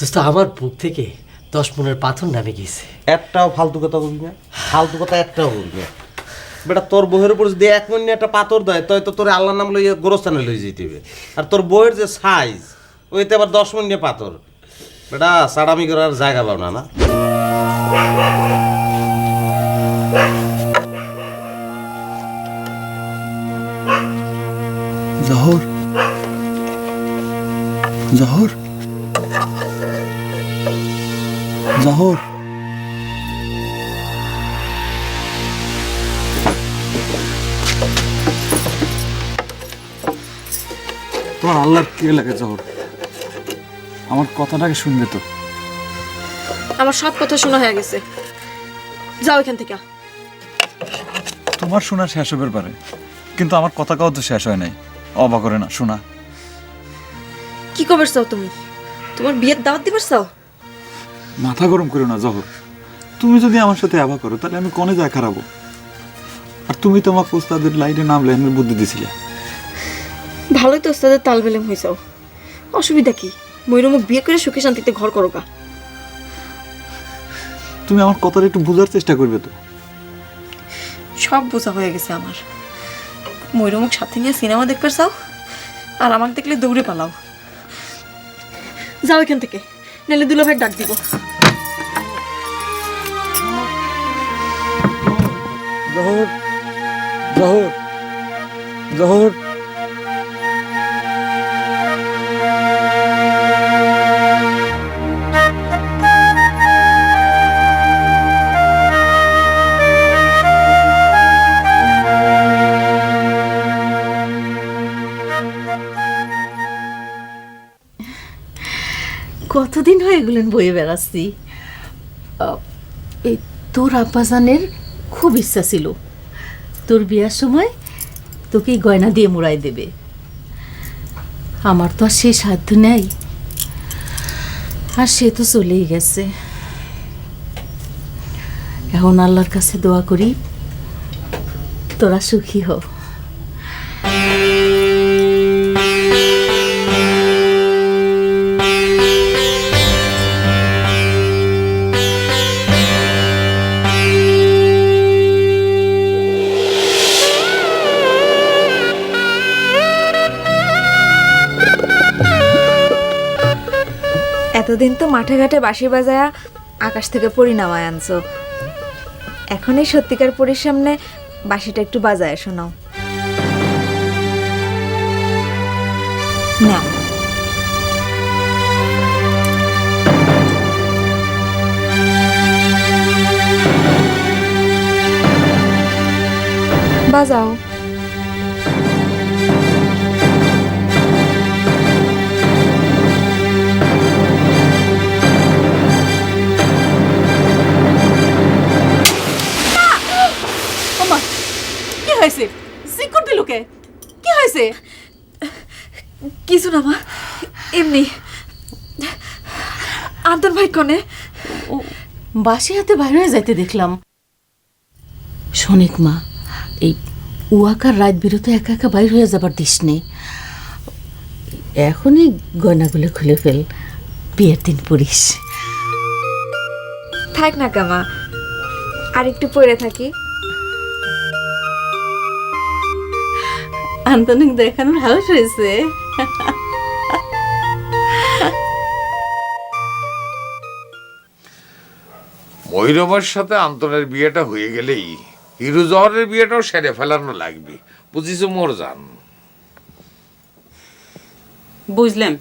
দোস্ত আমার বুক থেকে দশ মনের পাথর নামে গেছে একটাও ফালতু কথা বলবি না? ফালতু কথা একটাও বলবি না। বেটা তোর বইয়ের উপর যদি এক মিনিট একটা পাথর দেয় তাই তো তোর আল্লাহর নাম লইয়ে গোরস্থানে লই যেতে হবে। আর তোর বইয়ের যে সাইজ ওইতে আবার দশ মিনিটে পাথর। বেটা সাড়ামি করার জায়গা পাও না না? জহর। জহর? জহর তোমার আল্লাহর কে লাগে জহর? আমার কথাটাকে শুনবে তো। আমার সব কথা শোনা হয়ে গেছে। যাও এখান থেকে। তোমার শোনা শেষ হবার পারে কিন্তু আমার কথা কাউ তো শেষ হয় নাই। অবা করে না শোনা। কি কবার চাও তুমি? তোমার বিয়ের দাওয়াত দিবার চাও? মাথা গরম করো না জহর। তুমি যদি আমার সাথে আবা করো তাহলে আমি কনে যায় খারাপো আর তুমি তোমার পোস্তাদের লাইনে নামলে আমি বুদ্ধি দিছিলে। ভালোই তো ওস্তাদের তাল বেলেম হয়েছাও অসুবিধা কি? ময়ূরমুখ বিয়ে করে সুখে শান্তিতে ঘর করো গা। তুমি আমার কথাটা একটু বোঝার চেষ্টা করবে তো? সব বোঝা হয়ে গেছে আমার। ময়ূরমুখ সাথে নিয়ে সিনেমা দেখবার চাও? আর আমাকে দেখলে দৌড়ে পালাও। যাও এখান থেকে। নাহলে দুলা ভাই ডাক দিব। জহর জহর জহর। কতদিন হয়ে গেলেন বয়ে বেড়াচ্ছি? এই তোর আব্বাজানের খুব ইচ্ছা ছিল। তোর বিয়ার সময় তোকে গয়না দিয়ে মোড়াই দেবে। আমার তো আর সে সাধ্য নেই। আর সে তো চলেই গেছে। এখন আল্লাহর কাছে দোয়া করি, তোরা সুখী হও এতদিন তো মাঠে ঘাটে বাঁশি বাজায়া আকাশ থেকে পরি নামায় আনছো। এখন এই সত্যিকার পরির সামনে বাঁশিটা একটু বাজায় শোনাও। না বাজাও। হয়েছে? সিকুর দিলুকে কি? হয়েছে? কিছু না মা। এমনি। আন্তর ভাই কনে? বাসি হাতে বাইরে হয়ে যাইতে দেখলাম। শোনেক মা এই উয়াকার রাত বিরতে একা একা বাইর হয়ে যাবার দিস নেই এখনই গয়নাগুলো খুলে ফেল বিয়ের দিন পড়িস। থাক না কামা। আর একটু পড়ে থাকি। আন্তনিক দেখানোর হাউস হয়েছে। মৈরমের সাথে আন্তনের বিয়েটা হয়ে গেলেই হিরু জহরের বিয়েটাও সেরে ফেলানো লাগবে। বুঝিস মোর জান? বুঝলাম।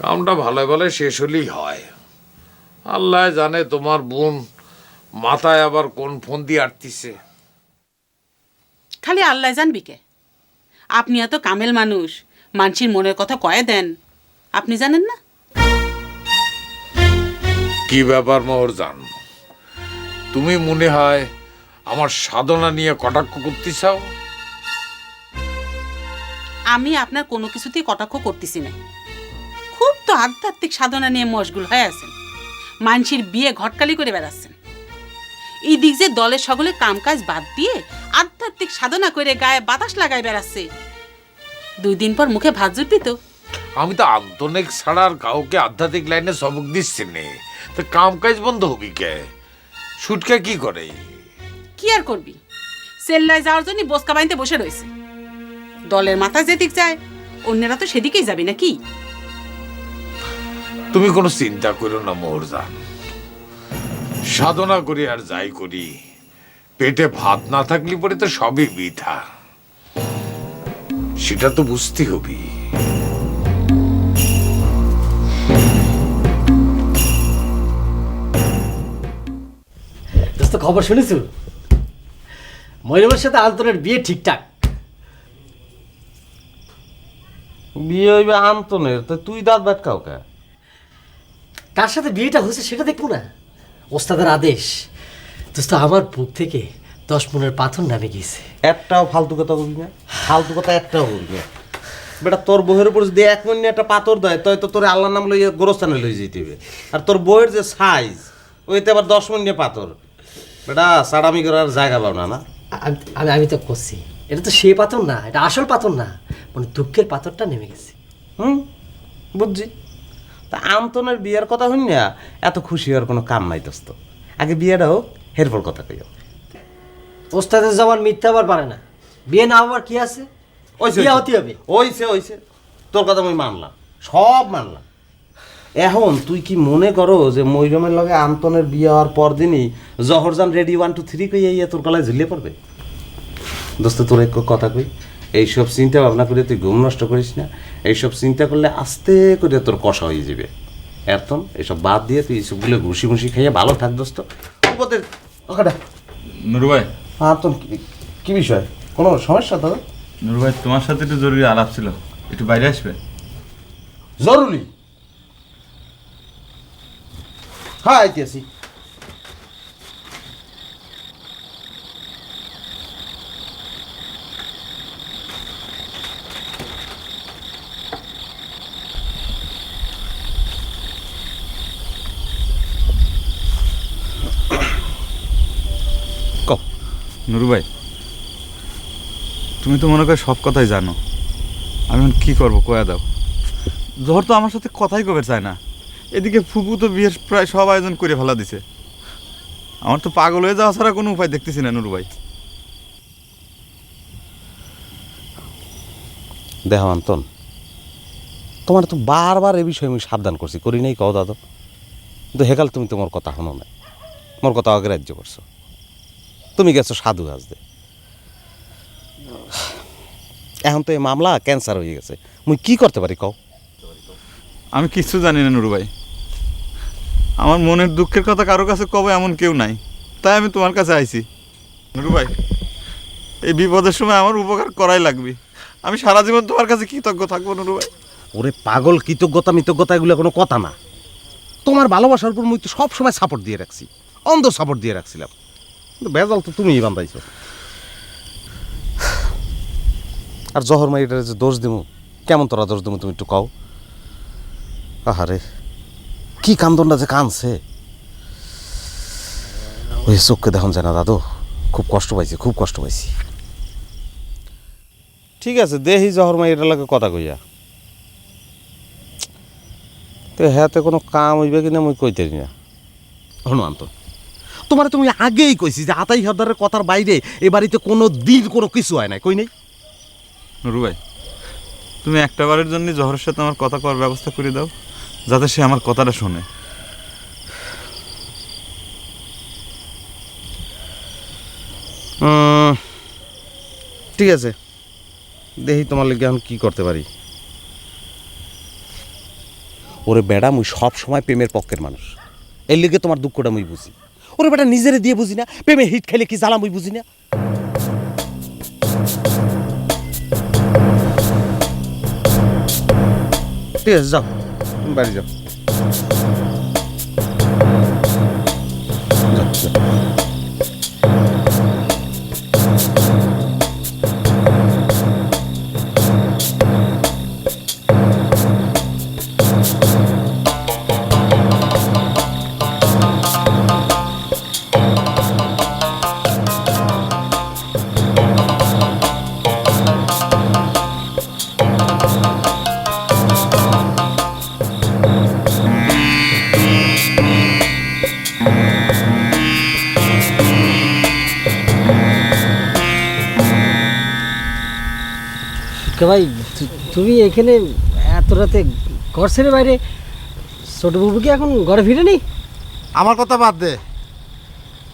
কামটা ভালো ভালো শেষ হলেই হয়। আল্লাহ জানে তোমার বোন মাথায় আবার কোন ফোন দিয়ে আটতিছে। খালি আল্লাহ জানবি কে? আপনি এত কামেল মানুষ। মানসির মনের কথা কয়ে দেন। আপনি জানেন না? কি ব্যাপার মোর জান? তুমি মনে হয় আমার সাধনা নিয়ে কটাক্ষ করতে চাও আমি আপনার কোনো কিছুতেই কটাক্ষ করতেছি না। খুব তো আধ্যাত্মিক সাধনা নিয়ে মশগুল হয়ে আছেন। মানসির বিয়ে ঘটকালি করে বেড়াচ্ছেন। এই দিক যে দলের সকলে কামকাজ বাদ দিয়ে আধ্যাত্মিক সাধনা করে গায়ে বাতাস লাগায় বেড়াচ্ছে। দুই দিন পর মুখে ভাত জুটবি তো। আমি তো আন্তনিক ছাড়া আর কাউকে আধ্যাত্মিক লাইনে সবক দিচ্ছি নে। তো কাম কাজ বন্ধ হবি কে? সুটকা কি করে? কি আর করবি? সেল্লায় যাওয়ার জন্য বসকা বানিতে বসে রয়েছে। দলের মাথা যেদিক যায় অন্যেরা তো সেদিকেই যাবে নাকি? তুমি কোনো চিন্তা করো না মোহরজান। সাধনা করি আর যাই করি। পেটে ভাত না থাকলে পরে তো সবই বৃথা। সেটা তো বুঝতে হবে। খবর শুনেছ? ময়ূরের সাথে আন্তরের বিয়ে ঠিকঠাক? বিয়ে হইবে আন্তনের তো তুই দাঁত বাট কাউকে? কার সাথে বিয়েটা হয়েছে সেটা দেখব না। ওস্তাদের আদেশ। দোস্ত আমার বুক থেকে দশ মনের পাথর নামে গিয়েছে। একটাও ফালতু কথা বলবি না। ফালতু কথা একটাও বলবি না। বেটা তোর বইয়ের উপর যদি এক মিনিট একটা পাথর দেয় তাই তো তোর আল্লাহর নাম লইয়া গোরস্থানে লই যেতে হবে আর তোর বইয়ের যে সাইজ ওইতে আবার দশ মিনিট পাথর। বেটা সাড়ামি করার জায়গা পাও না। না আমি আমি- আমি তো করছি। এটা তো সে পাথর না এটা আসল পাথর না মানে দুঃখের পাথরটা নেমে গেছে। হুম? বুঝছি। তা আমতনের বিয়ের কথা হইন না এত খুশি হওয়ার কোনো কাম নাই দোস্ত। আগে বিয়েটা হোক হেরপর কথা কইও। ওস্তাদের জবান মিথ্যা আবার পারে না। বিয়ে না হওয়ার কি আছে? ওইছে বিয়ে হতে হবে। ওইছে ওইছে তোর কথা আমি মানলাম। সব মানলাম। এখন তুই কি মনে করো যে মৈরমের লগে আন্তনের বিয়ে হওয়ার পর দিনই জহরজান রেডি ওয়ান টু থ্রি কই ইয়ে তোর গলায় ঝুলিয়ে পড়বে? দোস্ত তোর এক কথা কই এইসব চিন্তা ভাবনা করে তুই ঘুম নষ্ট করিস না। এইসব চিন্তা করলে আস্তে করে তোর কষা হয়ে যাবে। এরতন এসব বাদ দিয়ে তুই এইসবগুলো ঘুষি ঘুষি খাইয়ে ভালো থাক দোস্ত। ওদের ওখানে। নুরু ভাই। তোর কি- কি বিষয়? কোনো সমস্যা তো নুরু ভাই তোমার সাথে একটু জরুরি আলাপ ছিল। একটু বাইরে আসবে? জরুরি? হ্যাঁ আইতে ক নুরু ভাই, তুমি তো মনে করে সব কথাই জানো। আমি এখন কি করব কয়া দাও। জহর তো আমার সাথে কথাই কবে চায় না। এদিকে ফুপু তো বিয়ের প্রায় সব আয়োজন করে ফেলা দিছে। আমার তো পাগল হয়ে যাওয়া ছাড়া কোনো উপায় দেখতেছি না নুরু ভাই। দেহ আন্তন, তোমার তো বারবার এ বিষয়ে আমি সাবধান করছি। করি নাই কও দাদা। কিন্তু হেকাল তুমি তোমার কথা শোনো না মোর কথা অগ্রাহ্য করছ। তুমি গেছো সাধু আসতে এখন তো এই মামলা ক্যান্সার হয়ে গেছে। মুই কি করতে পারি কও? আমি কিচ্ছু জানি না নুরু ভাই। আমার মনের দুঃখের কথা কারও কাছে কবে এমন কেউ নাই। তাই আমি তোমার কাছে আইছি। নুরু ভাই এই বিপদের সময় আমার উপকার করাই লাগবে। আমি সারা জীবন তোমার কাছে কৃতজ্ঞ থাকব নুরু ভাই। ওরে পাগল কৃতজ্ঞতা মিতজ্ঞতা এগুলো কোনো কথা না। তোমার ভালোবাসার উপর মুই তো সবসময় সাপোর্ট দিয়ে রাখছি। অন্ধ সাপোর্ট দিয়ে রাখছিলাম। বেজাল তো তুমিই বান্ধাইছো। আর জহর মাই এটার যে দোষ দিমু, কেমন তোরা দোষ দিমু তুমি একটু কও? আহারে, কি কান্দনটা যে কানছে। ওই চোখকে দেখুন যায় না দাদু, খুব কষ্ট পাইছি, খুব কষ্ট পাইছি। ঠিক আছে, দেহি জহর মাই এটা লাগে কথা কইয়া। তো হ্যাঁতে কোনো কাম হইবে কিনা মুই কইতে না হনুমান্ত তোমার তুমি আগেই কইছি যে আতাই হরদারের কথার বাইরে এ বাড়িতে কোনো দিন কোনো কিছু হয় না কই নাই? নুরু ভাই তুমি একটা বারের জন্য জহরের সাথে আমার কথা করার ব্যবস্থা করে দাও যাতে সে আমার কথাটা শোনে। ঠিক আছে। দেখি তোমার লেগে এখন কি করতে পারি। ওরে বেড়া মুই সব সময় প্রেমের পক্ষের মানুষ। এর লেগে তোমার দুঃখটা মুই বুঝি। ওরে বেটা নিজেরে দিয়ে বুঝি না প্রেমে হিট খেলে কি জ্বালাম ওই বুঝি না? ঠিক আছে যাও। বাড়ি যাও, ভাই তুমি এখানে এত রাতে ঘর ছেড়ে বাইরে ছোট বাবু কি এখন ঘরে ফিরে নি আমার কথা বাদ দে।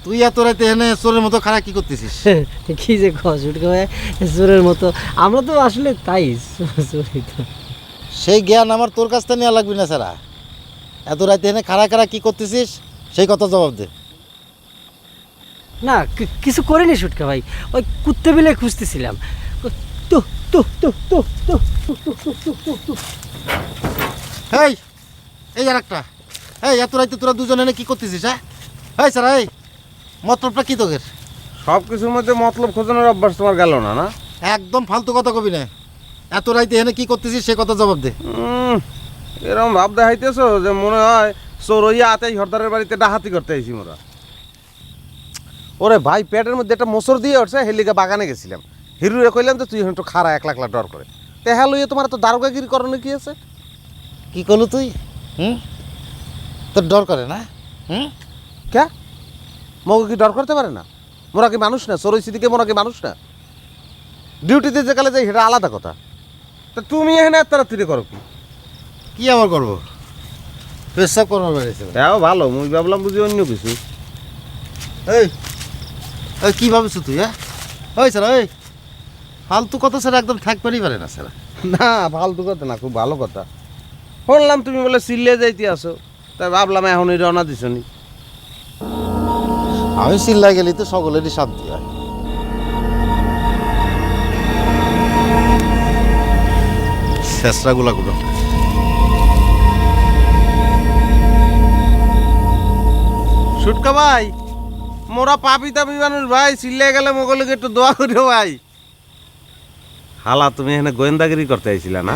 তুই এত রাতে এনে চোরের মতো খারাপ কি করতেছিস? কি যে সুটকা ভাই চোরের মতো। আমরা তো আসলে তাই চোরই তো। সেই জ্ঞান আমার তোর কাছ থেকে নেওয়া লাগবে না স্যারা এত রাতে এনে খারা খারা কি করতেছিস? সেই কথা জবাব দে। না কিছু করিনি সুটকা ভাই। ওই কুত্তে বিলে খুঁজতেছিলাম। তো তো তো তো এই এই আর একটা এই এত রাতে তোরা দুজন এনে কি করতেছিস হ্যাঁ? এই স্যার এই মতলবটা কি তোকের সব কিছুর মধ্যে মতলব খোঁজানোর অভ্যাস তোমার গেল না না? একদম ফালতু কথা কবি না। এত রাতে এনে কি করতেছিস সে কথা জবাব দে। এরকম ভাব দেখাইতেছো যে মনে হয় চোরইয়া আতেই হরদারের বাড়িতে ডাহাতি করতে আইছি মোরা। ওরে ভাই পেটের মধ্যে একটা মোসর দিয়ে উঠছে হেলিকে বাগানে গেছিলাম। হিরুরে কইলাম তো তুই একটু খারা এক লাখ লাখ ডর করে। তে হ্যাঁ লইয়ে তোমার তো দারোগাগিরি করণে কি আছে? কি করলু তুই? হুম? তোর ডর করে না? হুম? কে? মগে কি ডর করতে পারে না? মোরা কি মানুষ না? চোরই সিদিকে মোরা কি মানুষ না? ডিউটিতে যে কালে যাই সেটা আলাদা কথা। তা তুমি এখানে এত তাড়াতাড়ি করো কি? কি আবার করব? পেশাব করবার বেড়েছে হ্যাঁ ভালো মুই ভাবলাম বুঝি অন্য কিছু। এই এই কি ভাবিস তুই হ্যাঁ? ওই স্যার ওই ফালতু কথা স্যার একদম থাকবারই পারে না স্যার না ফালতু কথা না খুব ভালো কথা। শুনলাম তুমি বলে সিল্লে যাইতে আসো। তাই ভাবলাম এখন এই রওনা দিছনি আমি চিল্লাই গেলি তো সকলেরই শান্তি হয়। গুলো সুটকা ভাই মোরা পাপি তাপি মানুষ ভাই সিল্লে গেলে মোগলকে একটু দোয়া করিও ভাই। হালা তুমি এখানে গোয়েন্দাগিরি করতে আইছিলা না?